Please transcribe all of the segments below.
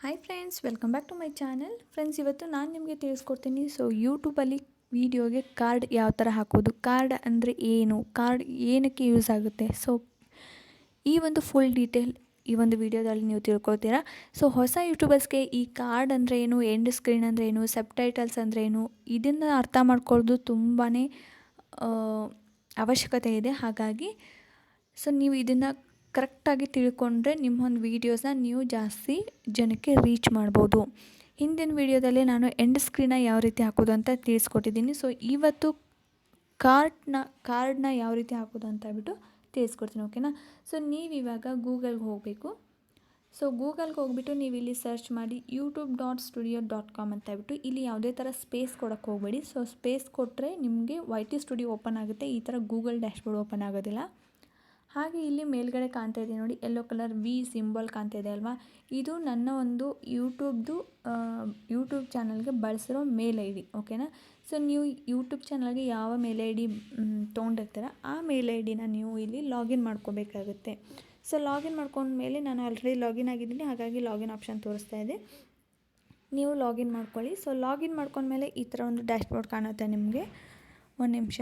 Hi friends welcome back to my channel friends ಇವತ್ತು ನಾನು ನಿಮಗೆ ತಿಳಿಸ್ಕೊಡ್ತೀನಿ ಸೊ ಯೂಟ್ಯೂಬಲ್ಲಿ ವೀಡಿಯೋಗೆ ಕಾರ್ಡ್ ಯಾವ ಥರ ಹಾಕೋದು ಕಾರ್ಡ್ ಅಂದರೆ ಏನು ಕಾರ್ಡ್ ಏನಕ್ಕೆ ಯೂಸ್ ಆಗುತ್ತೆ ಸೊ ಈ ಒಂದು ಫುಲ್ ಡೀಟೇಲ್ ಈ ಒಂದು ವಿಡಿಯೋದಲ್ಲಿ ನೀವು ತಿಳ್ಕೊಳ್ತೀರಾ. ಸೊ ಹೊಸ ಯೂಟ್ಯೂಬರ್ಸ್ಗೆ ಈ ಕಾರ್ಡ್ ಅಂದರೆ ಏನು ಎಂಡ್ ಸ್ಕ್ರೀನ್ ಅಂದರೆ ಏನು ಸಬ್ ಟೈಟಲ್ಸ್ ಅಂದರೆ ಏನು, ಇದನ್ನು ಅರ್ಥ ಮಾಡ್ಕೊಳ್ಳೋದು ತುಂಬಾ ಅವಶ್ಯಕತೆ ಇದೆ. ಹಾಗಾಗಿ ಸೊ ನೀವು ಇದನ್ನು ಕರೆಕ್ಟಾಗಿ ತಿಳ್ಕೊಂಡ್ರೆ ನಿಮ್ಮ ಒಂದು ವೀಡಿಯೋಸ್ನ ನೀವು ಜಾಸ್ತಿ ಜನಕ್ಕೆ ರೀಚ್ ಮಾಡ್ಬೋದು. ಹಿಂದಿನ ವೀಡಿಯೋದಲ್ಲಿ ನಾನು ಎಂಡ್ ಸ್ಕ್ರೀನ ಯಾವ ರೀತಿ ಹಾಕೋದು ಅಂತ ತಿಳಿಸ್ಕೊಟ್ಟಿದ್ದೀನಿ. ಸೊ ಇವತ್ತು ಕಾರ್ಡ್ನ ಕಾರ್ಡ್ನ ಯಾವ ರೀತಿ ಹಾಕೋದು ಅಂತ ಹೇಳ್ಬಿಟ್ಟು ತಿಳಿಸ್ಕೊಡ್ತೀನಿ ಓಕೆನಾ ಸೊ ನೀವು ಇವಾಗ ಗೂಗಲ್ಗೆ ಹೋಗಬೇಕು. ಸೊ ಗೂಗಲ್ಗೆ ಹೋಗ್ಬಿಟ್ಟು ನೀವು ಇಲ್ಲಿ ಸರ್ಚ್ ಮಾಡಿ YouTube dot studio dot com ಅಂತ ಹೇಳ್ಬಿಟ್ಟು ಇಲ್ಲಿ ಯಾವುದೇ ಥರ ಸ್ಪೇಸ್ ಕೊಡೋಕ್ಕೆ ಹೋಗಬೇಡಿ. ಸೊ ಸ್ಪೇಸ್ ಕೊಟ್ಟರೆ ನಿಮಗೆ ವೈ ಟಿ ಸ್ಟುಡಿಯೋ ಓಪನ್ ಆಗುತ್ತೆ. ಈ ಥರ ಗೂಗಲ್ ಡ್ಯಾಶ್ಬೋರ್ಡ್ ಓಪನ್ ಆಗೋದಿಲ್ಲ. ಹಾಗೆ ಇಲ್ಲಿ ಮೇಲ್ಗಡೆ ಕಾಣ್ತಾ ಇದೆ ನೋಡಿ ಎಲ್ಲೋ ಕಲರ್ ವಿ ಸಿಂಬಲ್ ಕಾಣ್ತಾ ಇದೆ ಅಲ್ವಾ? ಇದು ನನ್ನ ಒಂದು ಯೂಟ್ಯೂಬ್ದು ಯೂಟ್ಯೂಬ್ ಚಾನಲ್ಗೆ ಬಳಸಿರೋ ಮೇಲ್ ಐ ಡಿ ಓಕೆನಾ ಸೊ ನೀವು ಯೂಟ್ಯೂಬ್ ಚಾನಲ್ಗೆ ಯಾವ ಮೇಲ್ ಐ ಡಿ ತೊಗೊಂಡಿರ್ತೀರ, ಆ ಮೇಲ್ ಐ ಡಿನ ನೀವು ಇಲ್ಲಿ ಲಾಗಿನ್ ಮಾಡ್ಕೋಬೇಕಾಗುತ್ತೆ. ಸೊ ಲಾಗಿನ್ ಮಾಡ್ಕೊಂಡ್ಮೇಲೆ ನಾನು ಆಲ್ರೆಡಿ ಲಾಗಿನ್ ಆಗಿದ್ದೀನಿ, ಹಾಗಾಗಿ ಲಾಗಿನ್ ಆಪ್ಷನ್ ತೋರಿಸ್ತಾ ಇದೆ. ನೀವು ಲಾಗಿನ್ ಮಾಡ್ಕೊಳ್ಳಿ. ಸೊ ಲಾಗಿನ್ ಮಾಡ್ಕೊಂಡ್ಮೇಲೆ ಈ ಥರ ಒಂದು ಡ್ಯಾಶ್ಬೋರ್ಡ್ ಕಾಣುತ್ತೆ ನಿಮಗೆ. ಒಂದು ನಿಮಿಷ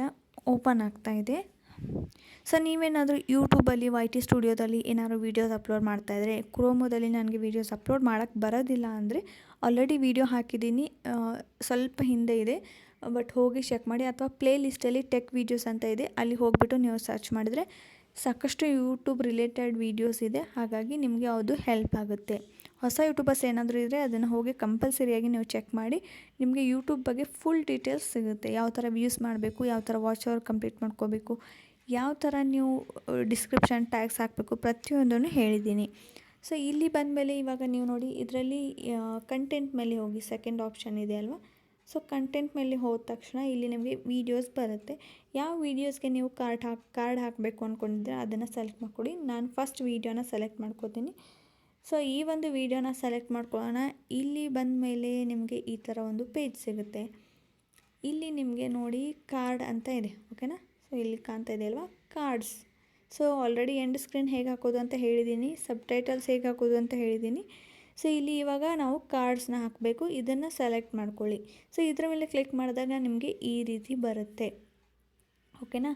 ಓಪನ್ ಆಗ್ತಾ ಇದೆ. ಸೊ ನೀವೇನಾದರೂ ಯೂಟ್ಯೂಬಲ್ಲಿ ವೈ ಟಿ ಸ್ಟುಡಿಯೋದಲ್ಲಿ ಏನಾದರೂ ವೀಡಿಯೋಸ್ ಅಪ್ಲೋಡ್ ಮಾಡ್ತಾಯಿದ್ರೆ ಕ್ರೋಮೋದಲ್ಲಿ ನನಗೆ ವೀಡಿಯೋಸ್ ಅಪ್ಲೋಡ್ ಮಾಡೋಕ್ಕೆ ಬರೋದಿಲ್ಲ ಅಂದರೆ ಆಲ್ರೆಡಿ ವೀಡಿಯೋ ಹಾಕಿದ್ದೀನಿ. ಸ್ವಲ್ಪ ಹಿಂದೆ ಇದೆ ಬಟ್ ಹೋಗಿ ಚೆಕ್ ಮಾಡಿ. ಅಥವಾ ಪ್ಲೇ ಲಿಸ್ಟಲ್ಲಿ ಟೆಕ್ ವೀಡಿಯೋಸ್ ಅಂತ ಇದೆ, ಅಲ್ಲಿ ಹೋಗಿಬಿಟ್ಟು ನೀವು ಸರ್ಚ್ ಮಾಡಿದರೆ ಸಾಕಷ್ಟು ಯೂಟ್ಯೂಬ್ ರಿಲೇಟೆಡ್ ವೀಡಿಯೋಸ್ ಇದೆ. ಹಾಗಾಗಿ ನಿಮಗೆ ಅದು ಹೆಲ್ಪ್ ಆಗುತ್ತೆ. ಹೊಸ ಯೂಟ್ಯೂಬರ್ಸ್ ಏನಾದರೂ ಇದ್ದರೆ ಅದನ್ನು ಹೋಗಿ ಕಂಪಲ್ಸರಿಯಾಗಿ ನೀವು ಚೆಕ್ ಮಾಡಿ. ನಿಮಗೆ ಯೂಟ್ಯೂಬ್ ಬಗ್ಗೆ ಫುಲ್ ಡೀಟೇಲ್ಸ್ ಸಿಗುತ್ತೆ. ಯಾವ ಥರ ವ್ಯೂಸ್ ಮಾಡಬೇಕು, ಯಾವ ಥರ ವಾಚ್ ಅವರ್ ಕಂಪ್ಲೀಟ್ ಮಾಡ್ಕೋಬೇಕು, ಯಾವ ಥರ ನೀವು ಡಿಸ್ಕ್ರಿಪ್ಷನ್ ಟ್ಯಾಗ್ಸ್ ಹಾಕಬೇಕು ಪ್ರತಿಯೊಂದನ್ನು ಹೇಳಿದ್ದೀನಿ. ಸೊ ಇಲ್ಲಿ ಬಂದಮೇಲೆ ಇವಾಗ ನೀವು ನೋಡಿ, ಇದರಲ್ಲಿ ಕಂಟೆಂಟ್ ಮೇಲೆ ಹೋಗಿ ಸೆಕೆಂಡ್ ಆಪ್ಷನ್ ಇದೆ ಅಲ್ವಾ? ಸೊ ಕಂಟೆಂಟ್ ಮೇಲೆ ಹೋದ ತಕ್ಷಣ ಇಲ್ಲಿ ನಿಮಗೆ ವೀಡಿಯೋಸ್ ಬರುತ್ತೆ. ಯಾವ ವೀಡಿಯೋಸ್ಗೆ ನೀವು ಕಾರ್ಡ್ ಹಾಕ್ ಕಾರ್ಡ್ ಹಾಕಬೇಕು ಅಂದ್ಕೊಂಡಿದ್ರೆ ಅದನ್ನು ಸೆಲೆಕ್ಟ್ ಮಾಡ್ಕೊಡಿ. ನಾನು ಫಸ್ಟ್ ವೀಡಿಯೋನ ಸೆಲೆಕ್ಟ್ ಮಾಡ್ಕೋತೀನಿ. ಸೊ ಈ ಒಂದು ವೀಡಿಯೋನ ಸೆಲೆಕ್ಟ್ ಮಾಡ್ಕೊಳ್ಳೋಣ. ಇಲ್ಲಿ ಬಂದ ಮೇಲೆ ನಿಮಗೆ ಈ ಥರ ಒಂದು ಪೇಜ್ ಸಿಗುತ್ತೆ. ಇಲ್ಲಿ ನಿಮಗೆ ನೋಡಿ ಕಾರ್ಡ್ ಅಂತ ಇದೆ ಓಕೆನಾ ಸೊ ಇಲ್ಲಿ ಕಾಣ್ತಾ ಇದೆ ಅಲ್ವಾ? Cards so already end screen ಹೇಗೆ ಹಾಕೋದು ಅಂತ ಹೇಳಿದ್ದೀನಿ ಸಬ್ ಟೈಟಲ್ಸ್ ಹೇಗೆ ಹಾಕೋದು ಅಂತ ಹೇಳಿದ್ದೀನಿ ಸೊ ಇಲ್ಲಿ ಇವಾಗ ನಾವು ಕಾರ್ಡ್ಸ್ನ ಹಾಕಬೇಕು, ಇದನ್ನು ಸೆಲೆಕ್ಟ್ ಮಾಡ್ಕೊಳ್ಳಿ. ಸೊ ಇದರ ಮೇಲೆ ಕ್ಲಿಕ್ ಮಾಡಿದಾಗ ನಿಮಗೆ ಈ ರೀತಿ ಬರುತ್ತೆ. ಓಕೆನಾ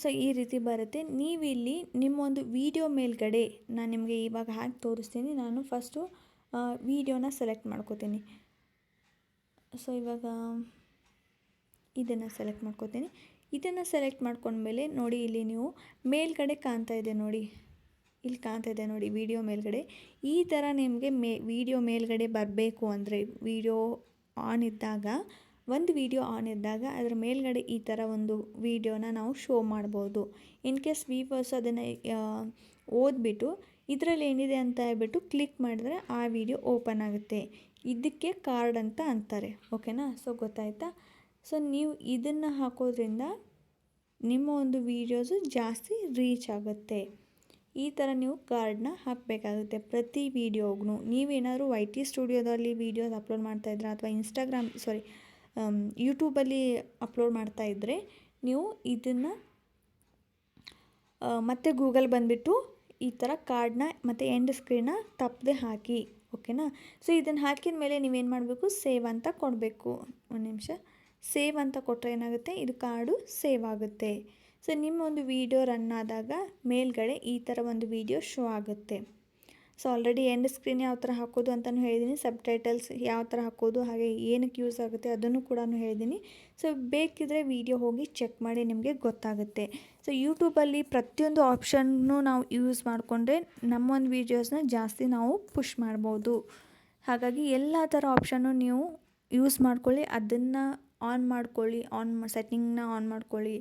ಸೊ ಈ ರೀತಿ ಬರುತ್ತೆ. ನೀವಿಲ್ಲಿ ನಿಮ್ಮ ಒಂದು ವಿಡಿಯೋ ಮೇಲ್ಗಡೆ ನಾನು ನಿಮಗೆ ಇವಾಗ ಹಾಕಿ ತೋರಿಸ್ತೀನಿ. ನಾನು ಫಸ್ಟು ವಿಡಿಯೋನ ಸೆಲೆಕ್ಟ್ ಮಾಡ್ಕೋತೀನಿ. ಸೊ ಇವಾಗ ಇದನ್ನು ಸೆಲೆಕ್ಟ್ ಮಾಡ್ಕೋತೀನಿ. ಇದನ್ನು ಸೆಲೆಕ್ಟ್ ಮಾಡ್ಕೊಂಡ್ಮೇಲೆ ನೋಡಿ ಇಲ್ಲಿ ನೀವು ಮೇಲ್ಗಡೆ ಕಾಣ್ತಾ ಇದೆ ನೋಡಿ. ಇಲ್ಲಿ ಕಾಣ್ತಾ ಇದೆ ನೋಡಿ ವಿಡಿಯೋ ಮೇಲ್ಗಡೆ. ಈ ಥರ ನಿಮಗೆ ಮೇ, ವಿಡಿಯೋ ಮೇಲ್ಗಡೆ ಬರಬೇಕು ಅಂದರೆ ವಿಡಿಯೋ ಆನ್ ಇದ್ದಾಗ, ಒಂದು ವಿಡಿಯೋ ಆನ್ ಇದ್ದಾಗ ಅದರ ಮೇಲ್ಗಡೆ ಈ ಥರ ಒಂದು ವಿಡಿಯೋನ ನಾವು ಶೋ ಮಾಡ್ಬೋದು. ಇನ್ ಕೇಸ್ ವೀವರ್ಸ್ ಅದನ್ನು ಓದ್ಬಿಟ್ಟು ಇದರಲ್ಲಿ ಏನಿದೆ ಅಂತ ಹೇಳ್ಬಿಟ್ಟು ಕ್ಲಿಕ್ ಮಾಡಿದ್ರೆ ಆ ವಿಡಿಯೋ ಓಪನ್ ಆಗುತ್ತೆ. ಇದಕ್ಕೆ ಕಾರ್ಡ್ ಅಂತ ಅಂತಾರೆ. ಓಕೆನಾ ಸೊ ಗೊತ್ತಾಯ್ತಾ? ಸೊ ನೀವು ಇದನ್ನು ಹಾಕೋದ್ರಿಂದ ನಿಮ್ಮ ಒಂದು ವೀಡಿಯೋಸು ಜಾಸ್ತಿ ರೀಚ್ ಆಗುತ್ತೆ. ಈ ಥರ ನೀವು ಕಾರ್ಡ್ನ ಹಾಕಬೇಕಾಗುತ್ತೆ ಪ್ರತಿ ವೀಡಿಯೋಗೂ ನೀವೇನಾದರೂ ವೈ ಟಿ ಸ್ಟುಡಿಯೋದಲ್ಲಿ ವೀಡಿಯೋಸ್ ಅಪ್ಲೋಡ್ ಮಾಡ್ತಾಯಿದ್ರೆ ಅಥವಾ ಇನ್ಸ್ಟಾಗ್ರಾಮ್ ಸಾರಿ ಯೂಟ್ಯೂಬಲ್ಲಿ ಅಪ್ಲೋಡ್ ಮಾಡ್ತಾಯಿದ್ರೆ ನೀವು ಇದನ್ನು ಮತ್ತೆ ಗೂಗಲ್ ಬಂದುಬಿಟ್ಟು ಈ ಥರ ಕಾರ್ಡ್ನ ಮತ್ತು ಎಂಡ್ ಸ್ಕ್ರೀನ್ನ ತಪ್ಪದೆ ಹಾಕಿ ಓಕೆನಾ ಸೊ ಇದನ್ನು ಹಾಕಿದ ಮೇಲೆ ನೀವೇನು ಮಾಡಬೇಕು? ಸೇವ್ ಅಂತ ಕೊಡಬೇಕು. ಒಂದು ನಿಮಿಷ. ಸೇವ್ ಅಂತ ಕೊಟ್ಟರೆ ಏನಾಗುತ್ತೆ? ಇದು ಕಾರ್ಡು ಸೇವ್ ಆಗುತ್ತೆ. ಸೊ ನಿಮ್ಮ ಒಂದು ವಿಡಿಯೋ ರನ್ ಆದಾಗ ಮೇಲ್ಗಡೆ ಈ ಥರ ಒಂದು ವಿಡಿಯೋ ಶೋ ಆಗುತ್ತೆ. ಸೊ ಆಲ್ರೆಡಿ ಎಂಡ್ ಸ್ಕ್ರೀನ್ ಯಾವ ಥರ ಹಾಕೋದು ಅಂತಲೂ ಹೇಳಿದ್ದೀನಿ ಸಬ್ ಟೈಟಲ್ಸ್ ಯಾವ ಥರ ಹಾಕೋದು, ಹಾಗೆ ಏನಕ್ಕೆ ಯೂಸ್ ಆಗುತ್ತೆ ಅದನ್ನು ಕೂಡ ಹೇಳಿದ್ದೀನಿ ಸೊ ಬೇಕಿದ್ರೆ ವಿಡಿಯೋ ಹೋಗಿ ಚೆಕ್ ಮಾಡಿ ನಿಮಗೆ ಗೊತ್ತಾಗುತ್ತೆ. ಸೊ ಯೂಟ್ಯೂಬಲ್ಲಿ ಪ್ರತಿಯೊಂದು ಆಪ್ಷನ್ನು ನಾವು ಯೂಸ್ ಮಾಡಿಕೊಂಡ್ರೆ ನಮ್ಮ ಒಂದು ವೀಡಿಯೋಸ್ನ ಜಾಸ್ತಿ ನಾವು ಪುಷ್ ಮಾಡ್ಬೋದು. ಹಾಗಾಗಿ ಎಲ್ಲ ಥರ ಆಪ್ಷನ್ನು ನೀವು ಯೂಸ್ ಮಾಡ್ಕೊಳ್ಳಿ, ಅದನ್ನು ಆನ್ ಮಾಡ್ಕೊಳ್ಳಿ ಆನ್ ಸೆಟ್ಟಿಂಗ್ನ ಆನ್ ಮಾಡ್ಕೊಳ್ಳಿ.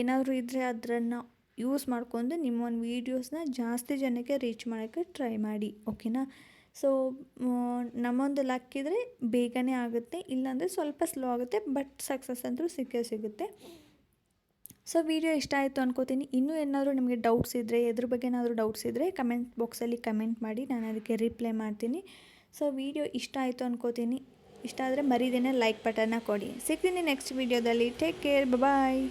ಏನಾದರೂ ಇದ್ದರೆ ಅದನ್ನು ಯೂಸ್ ಮಾಡ್ಕೊಂಡು ನಿಮ್ಮ ಒಂದು ವೀಡಿಯೋಸ್ನ ಜಾಸ್ತಿ ಜನಕ್ಕೆ ರೀಚ್ ಮಾಡೋಕ್ಕೆ ಟ್ರೈ ಮಾಡಿ ಓಕೆನಾ ಸೊ ನಮ್ಮೊಂದು ಲಕ್ ಇದ್ದರೆ ಬೇಗನೆ ಆಗುತ್ತೆ, ಇಲ್ಲಾಂದರೆ ಸ್ವಲ್ಪ ಸ್ಲೋ ಆಗುತ್ತೆ ಬಟ್ ಸಕ್ಸಸ್ ಅಂತೂ ಸಿಕ್ಕೇ ಸಿಗುತ್ತೆ. ಸೊ ವಿಡಿಯೋ ಇಷ್ಟ ಆಯಿತು ಅನ್ಕೋತೀನಿ. ಇನ್ನೂ ಏನಾದರೂ ನಿಮಗೆ ಡೌಟ್ಸ್ ಇದ್ದರೆ ಎದ್ರ ಬಗ್ಗೆ ಏನಾದರೂ ಡೌಟ್ಸ್ ಇದ್ದರೆ ಕಮೆಂಟ್ ಬಾಕ್ಸಲ್ಲಿ ಕಮೆಂಟ್ ಮಾಡಿ, ನಾನು ಅದಕ್ಕೆ ರಿಪ್ಲೈ ಮಾಡ್ತೀನಿ. ಸೊ ವಿಡಿಯೋ ಇಷ್ಟ ಆಯಿತು ಅನ್ಕೋತೀನಿ. ಇಷ್ಟ ಆದರೆ ಮರಿದೇನೆ ಲೈಕ್ ಬಟನ್ನ ಕೊಡಿ. ಸಿಗ್ತೀನಿ ನೆಕ್ಸ್ಟ್ ವೀಡಿಯೋದಲ್ಲಿ ಟೇಕ್ ಕೇರ್ ಬಾಯ್